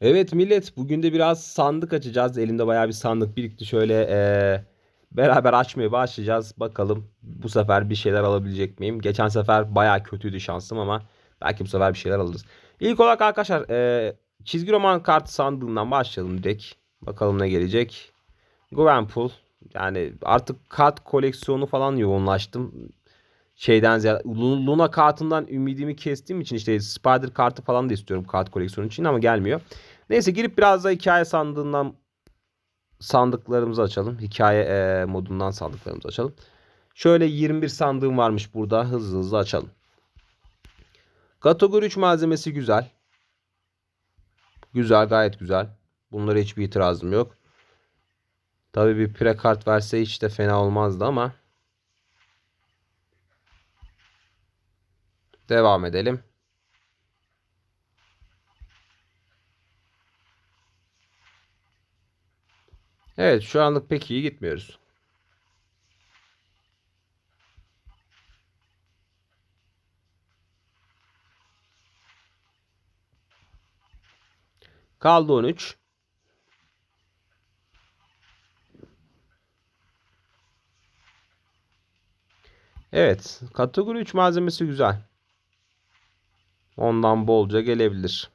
Evet millet bugün de biraz sandık açacağız. Elimde bayağı bir sandık birikti. Şöyle eee, beraber açmaya başlayacağız. Bakalım bu sefer bir şeyler alabilecek miyim? Geçen sefer bayağı kötüydü şansım ama belki bu sefer bir şeyler alırız. İlk olarak arkadaşlar eee, çizgi roman kartı sandığından başlayalım direkt. Bakalım ne gelecek. Gwenpool. Yani artık kart koleksiyonu falan yoğunlaştım. Şeyden ziyade Lu- Luna kartından ümidimi kestiğim için işte Spider kartı falan da istiyorum kart koleksiyonu için ama gelmiyor. Neyse girip biraz da hikaye sandığından sandıklarımızı açalım. Hikaye eee, modundan sandıklarımızı açalım. Şöyle 21 sandığım varmış burada. Hızlı hızlı açalım. Kategori 3 malzemesi güzel. Güzel gayet güzel. Bunlara hiçbir itirazım yok. Tabii bir pre kart verse hiç de fena olmazdı ama. Devam edelim. Evet şu anlık pek iyi gitmiyoruz. Kaldı 13. Evet. Kategori 3 malzemesi güzel. Ondan bolca gelebilir.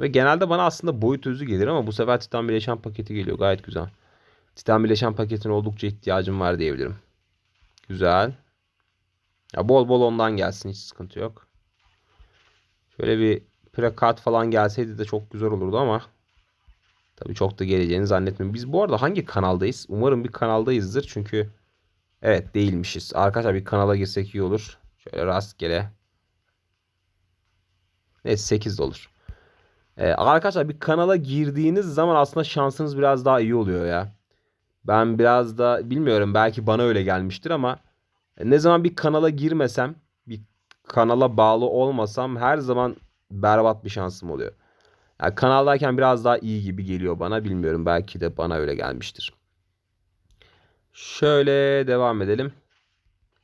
Ve genelde bana aslında boyut özü gelir ama bu sefer Titan bileşen paketi geliyor. Gayet güzel. Titan bileşen paketine oldukça ihtiyacım var diyebilirim. Güzel. Ya bol bol ondan gelsin hiç sıkıntı yok. Şöyle bir prekat falan gelseydi de çok güzel olurdu ama tabii çok da geleceğini zannetmiyorum. Biz bu arada hangi kanaldayız? Umarım bir kanaldayızdır çünkü evet değilmişiz. Arkadaşlar bir kanala girsek iyi olur. Şöyle rastgele. Neyse 8 de olur. Ee, arkadaşlar bir kanala girdiğiniz zaman aslında şansınız biraz daha iyi oluyor ya. Ben biraz da bilmiyorum belki bana öyle gelmiştir ama ne zaman bir kanala girmesem, bir kanala bağlı olmasam her zaman berbat bir şansım oluyor. Yani kanaldayken biraz daha iyi gibi geliyor bana. Bilmiyorum belki de bana öyle gelmiştir. Şöyle devam edelim.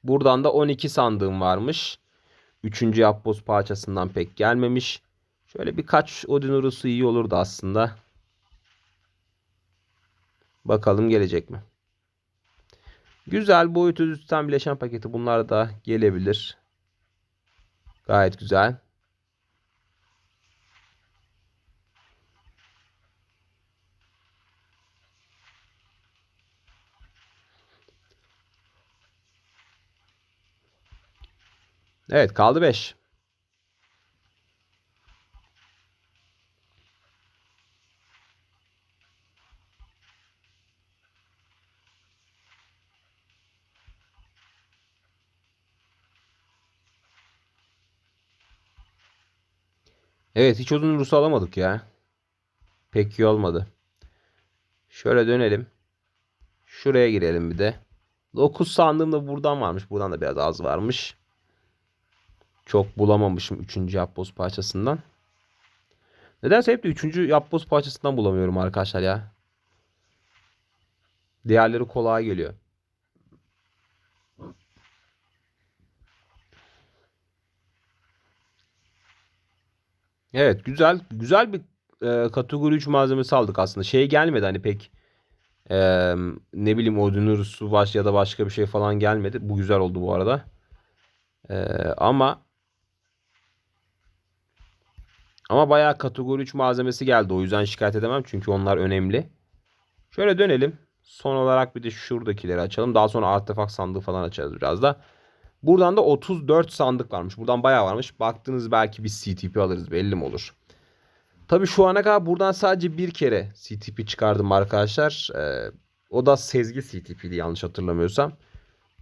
Buradan da 12 sandığım varmış. Üçüncü yapboz parçasından pek gelmemiş. Şöyle birkaç Odin Urus'u iyi olurdu aslında. Bakalım gelecek mi? Güzel boyut üstten bileşen paketi bunlar da gelebilir. Gayet güzel. Evet kaldı 5. Evet hiç uzun Rus alamadık ya. Pek iyi olmadı. Şöyle dönelim. Şuraya girelim bir de. 9 sandığım da buradan varmış. Buradan da biraz az varmış. Çok bulamamışım 3. yapboz parçasından. Nedense hep de 3. yapboz parçasından bulamıyorum arkadaşlar ya. Diğerleri kolay geliyor. Evet güzel güzel bir e, kategori 3 malzemesi aldık aslında. Şey gelmedi hani pek e, ne bileyim Odin su baş ya da başka bir şey falan gelmedi. Bu güzel oldu bu arada. E, ama ama bayağı kategori 3 malzemesi geldi. O yüzden şikayet edemem çünkü onlar önemli. Şöyle dönelim. Son olarak bir de şuradakileri açalım. Daha sonra artefak sandığı falan açarız biraz da. Buradan da 34 sandık varmış. Buradan bayağı varmış. Baktınız belki bir CTP alırız belli mi olur? Tabii şu ana kadar buradan sadece bir kere CTP çıkardım arkadaşlar. Ee, o da Sezgi CTP'di yanlış hatırlamıyorsam.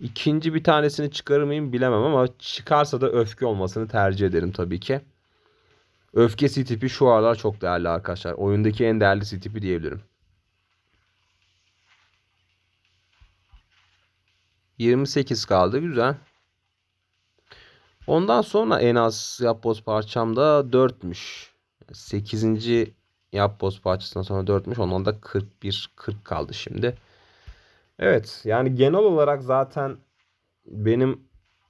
İkinci bir tanesini çıkarır mıyım bilemem ama çıkarsa da öfke olmasını tercih ederim tabii ki. Öfke CTP şu aralar çok değerli arkadaşlar. Oyundaki en değerli CTP diyebilirim. 28 kaldı güzel. Ondan sonra en az yapboz parçam da 4'müş. 8. yapboz parçasından sonra 4'müş. Ondan da 41 40 kaldı şimdi. Evet yani genel olarak zaten benim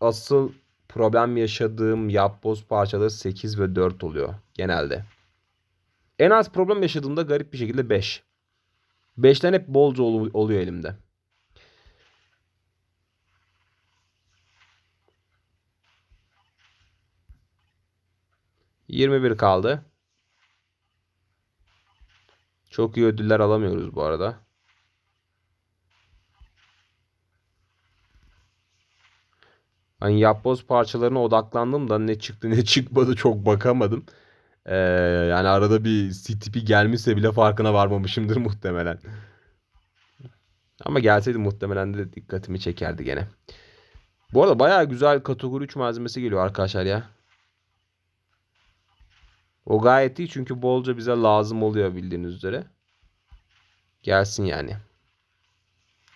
asıl problem yaşadığım yapboz parçaları 8 ve 4 oluyor genelde. En az problem yaşadığımda garip bir şekilde 5. 5'ten hep bolca ol- oluyor elimde. Yirmi bir kaldı. Çok iyi ödüller alamıyoruz bu arada. Hani yapboz parçalarına odaklandım da ne çıktı ne çıkmadı çok bakamadım. Ee, yani arada bir CTP gelmişse bile farkına varmamışımdır muhtemelen. Ama gelseydi muhtemelen de dikkatimi çekerdi gene. Bu arada bayağı güzel kategori 3 malzemesi geliyor arkadaşlar ya. O gayet iyi çünkü bolca bize lazım oluyor bildiğiniz üzere. Gelsin yani.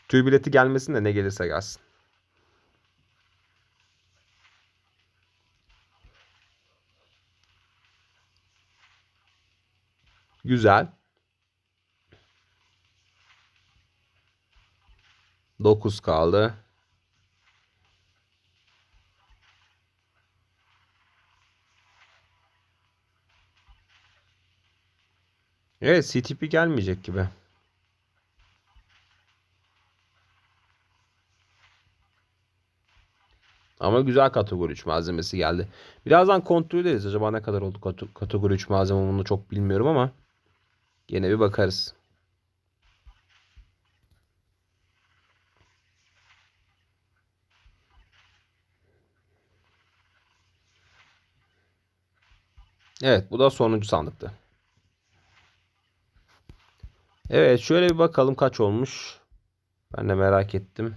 Tüy bileti gelmesin de ne gelirse gelsin. Güzel. 9 kaldı. Evet CTP gelmeyecek gibi. Ama güzel kategori 3 malzemesi geldi. Birazdan kontrol ederiz. Acaba ne kadar oldu kate- kategori 3 malzeme bunu çok bilmiyorum ama gene bir bakarız. Evet bu da sonuncu sandıktı. Evet şöyle bir bakalım kaç olmuş. Ben de merak ettim.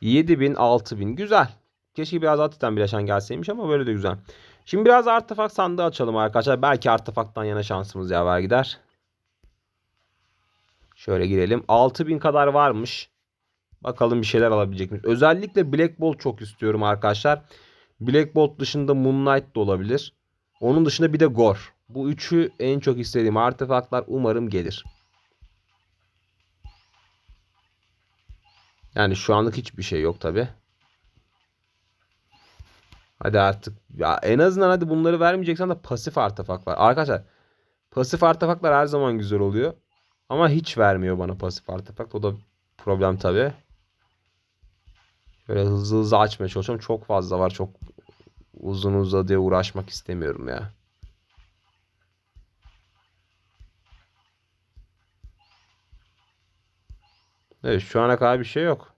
7000 6000 güzel. Keşke biraz Titan bileşen gelseymiş ama böyle de güzel. Şimdi biraz artefak sandığı açalım arkadaşlar. Belki artefaktan yana şansımız yaver gider. Şöyle girelim. 6000 kadar varmış. Bakalım bir şeyler alabilecek miyiz? Özellikle Black Bolt çok istiyorum arkadaşlar. Black Bolt dışında Moonlight da olabilir. Onun dışında bir de Gore. Bu üçü en çok istediğim artefaklar umarım gelir. Yani şu anlık hiçbir şey yok tabi. Hadi artık ya en azından hadi bunları vermeyeceksen de pasif artefaklar. Arkadaşlar pasif artefaklar her zaman güzel oluyor. Ama hiç vermiyor bana pasif artefakt. O da problem tabi. Böyle hızlı hızlı açmaya çalışıyorum. Çok fazla var. Çok uzun uzadıya uğraşmak istemiyorum ya. Evet şu ana kadar bir şey yok.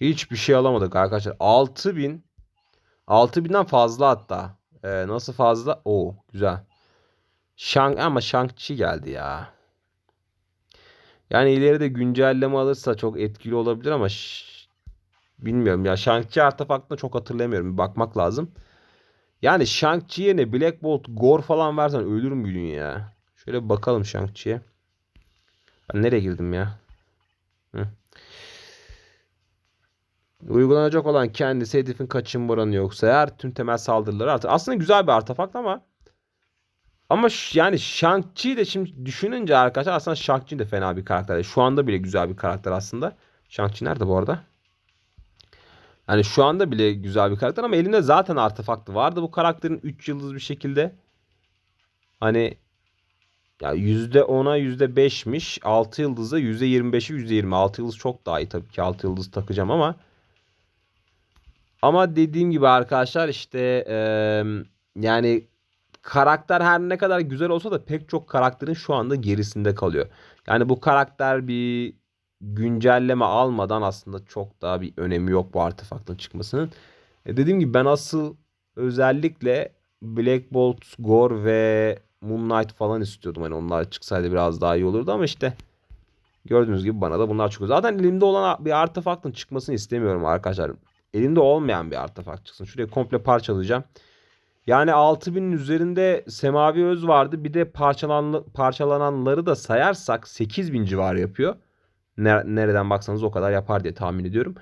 Hiçbir şey alamadık arkadaşlar. 6000 6000'den fazla hatta. Ee, nasıl fazla? Oo güzel. Shang ama Shang-Chi geldi ya. Yani ileride güncelleme alırsa çok etkili olabilir ama bilmiyorum ya. Shang-Chi artefaktını çok hatırlamıyorum. Bir bakmak lazım. Yani Shang-Chi yerine Black Bolt, Gore falan versen ölür müydün ya? Şöyle bakalım Shang-Chi'ye. Nereye girdim ya? Hı. Uygulanacak olan kendisi hedefin kaçınma oranı yoksa eğer tüm temel saldırıları artır. Aslında güzel bir artefakt ama ama yani Shang-Chi de şimdi düşününce arkadaşlar aslında Shang-Chi de fena bir karakter. Şu anda bile güzel bir karakter aslında. Shang-Chi nerede bu arada? Yani şu anda bile güzel bir karakter ama elinde zaten artefaktı vardı bu karakterin 3 yıldız bir şekilde. Hani ya %10'a %5'miş. 6 yıldızda %25'i %20. 6 yıldız çok daha iyi tabii ki 6 yıldız takacağım ama ama dediğim gibi arkadaşlar işte eee, yani karakter her ne kadar güzel olsa da pek çok karakterin şu anda gerisinde kalıyor. Yani bu karakter bir güncelleme almadan aslında çok daha bir önemi yok bu artefaktın çıkmasının. E dediğim gibi ben asıl özellikle Black Bolt, Gore ve Moonlight falan istiyordum. Hani onlar çıksaydı biraz daha iyi olurdu ama işte gördüğünüz gibi bana da bunlar çıkıyor. Zaten elimde olan bir artefaktın çıkmasını istemiyorum arkadaşlar. Elimde olmayan bir artefakt çıksın. Şurayı komple parçalayacağım. Yani 6000'in üzerinde Semavi Öz vardı. Bir de parçalan, parçalananları da sayarsak 8000 civarı yapıyor. Ne- Nereden baksanız o kadar yapar diye tahmin ediyorum.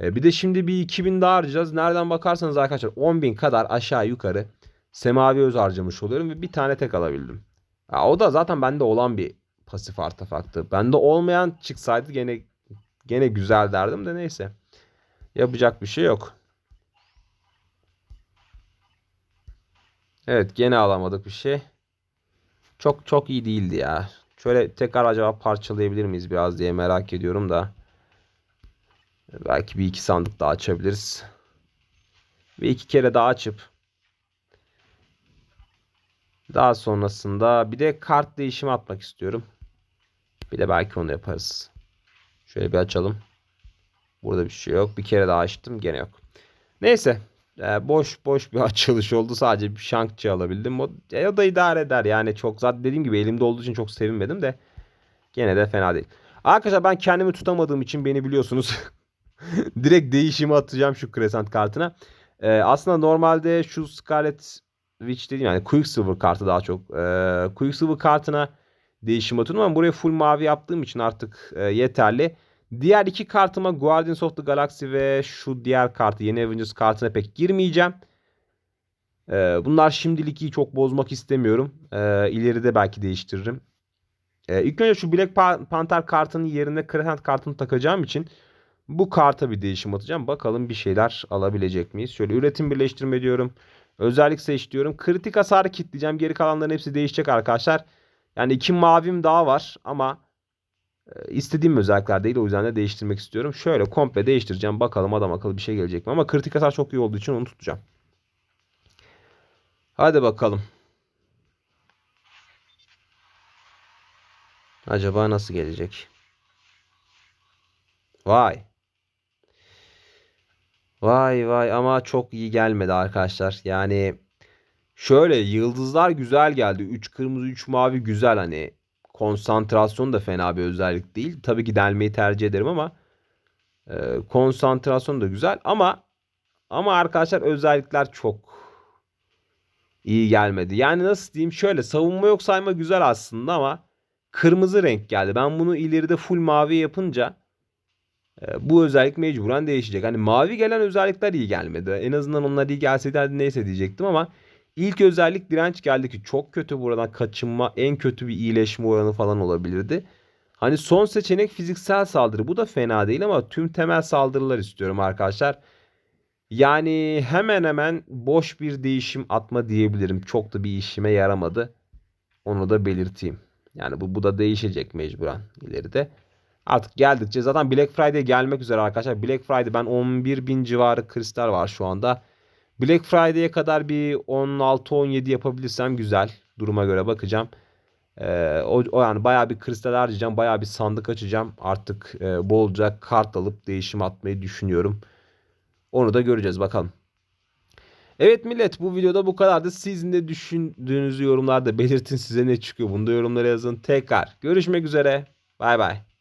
E, bir de şimdi bir 2000 daha harcayacağız. Nereden bakarsanız arkadaşlar 10.000 kadar aşağı yukarı Semavi Öz harcamış oluyorum ve bir tane tek alabildim. Ya o da zaten bende olan bir pasif artefaktı. Bende olmayan çıksaydı gene gene güzel derdim de neyse. Yapacak bir şey yok. Evet gene alamadık bir şey. Çok çok iyi değildi ya. Şöyle tekrar acaba parçalayabilir miyiz biraz diye merak ediyorum da. Belki bir iki sandık daha açabiliriz. Ve iki kere daha açıp daha sonrasında bir de kart değişimi atmak istiyorum. Bir de belki onu yaparız. Şöyle bir açalım. Burada bir şey yok. Bir kere daha açtım. Gene yok. Neyse. e, boş boş bir açılış oldu. Sadece bir şankçı alabildim. O, e, o da idare eder. Yani çok zaten dediğim gibi elimde olduğu için çok sevinmedim de. Gene de fena değil. Arkadaşlar ben kendimi tutamadığım için beni biliyorsunuz. Direkt değişimi atacağım şu Crescent kartına. E, aslında normalde şu Scarlet Witch dediğim yani Quicksilver kartı daha çok. E, Quicksilver kartına değişim atıyorum ama buraya full mavi yaptığım için artık e, yeterli. Diğer iki kartıma Guardians of the Galaxy ve şu diğer kartı yeni Avengers kartına pek girmeyeceğim. E, bunlar şimdilik iyi çok bozmak istemiyorum. E, ileride belki değiştiririm. E, ilk önce şu Black Panther kartının yerine Crescent kartını takacağım için bu karta bir değişim atacağım. Bakalım bir şeyler alabilecek miyiz? Şöyle üretim birleştirme diyorum. Özellik seç diyorum. Kritik hasarı kilitleyeceğim. Geri kalanların hepsi değişecek arkadaşlar. Yani iki mavim daha var ama istediğim özellikler değil. O yüzden de değiştirmek istiyorum. Şöyle komple değiştireceğim. Bakalım adam akıllı bir şey gelecek mi? Ama kritik hasar çok iyi olduğu için onu tutacağım. Hadi bakalım. Acaba nasıl gelecek? Vay. Vay vay ama çok iyi gelmedi arkadaşlar. Yani şöyle yıldızlar güzel geldi. 3 kırmızı 3 mavi güzel hani. Konsantrasyon da fena bir özellik değil. Tabii ki delmeyi tercih ederim ama e, konsantrasyon da güzel ama ama arkadaşlar özellikler çok iyi gelmedi. Yani nasıl diyeyim şöyle savunma yok sayma güzel aslında ama kırmızı renk geldi. Ben bunu ileride full mavi yapınca e, bu özellik mecburen değişecek. Hani mavi gelen özellikler iyi gelmedi. En azından onlar iyi gelseydi neyse diyecektim ama ilk özellik direnç geldi ki çok kötü buradan kaçınma en kötü bir iyileşme oranı falan olabilirdi. Hani son seçenek fiziksel saldırı. Bu da fena değil ama tüm temel saldırılar istiyorum arkadaşlar. Yani hemen hemen boş bir değişim atma diyebilirim. Çok da bir işime yaramadı. Onu da belirteyim. Yani bu, bu da değişecek mecburen ileride. Artık geldikçe zaten Black Friday gelmek üzere arkadaşlar. Black Friday ben 11 bin civarı kristal var şu anda. Black Friday'e kadar bir 16-17 yapabilirsem güzel. Duruma göre bakacağım. Ee, o, o yani bayağı bir kristal harcayacağım. Bayağı bir sandık açacağım. Artık e, bolca kart alıp değişim atmayı düşünüyorum. Onu da göreceğiz bakalım. Evet millet bu videoda bu kadardı. Siz ne düşündüğünüzü yorumlarda belirtin. Size ne çıkıyor. Bunu da yorumlara yazın. Tekrar görüşmek üzere. Bay bay.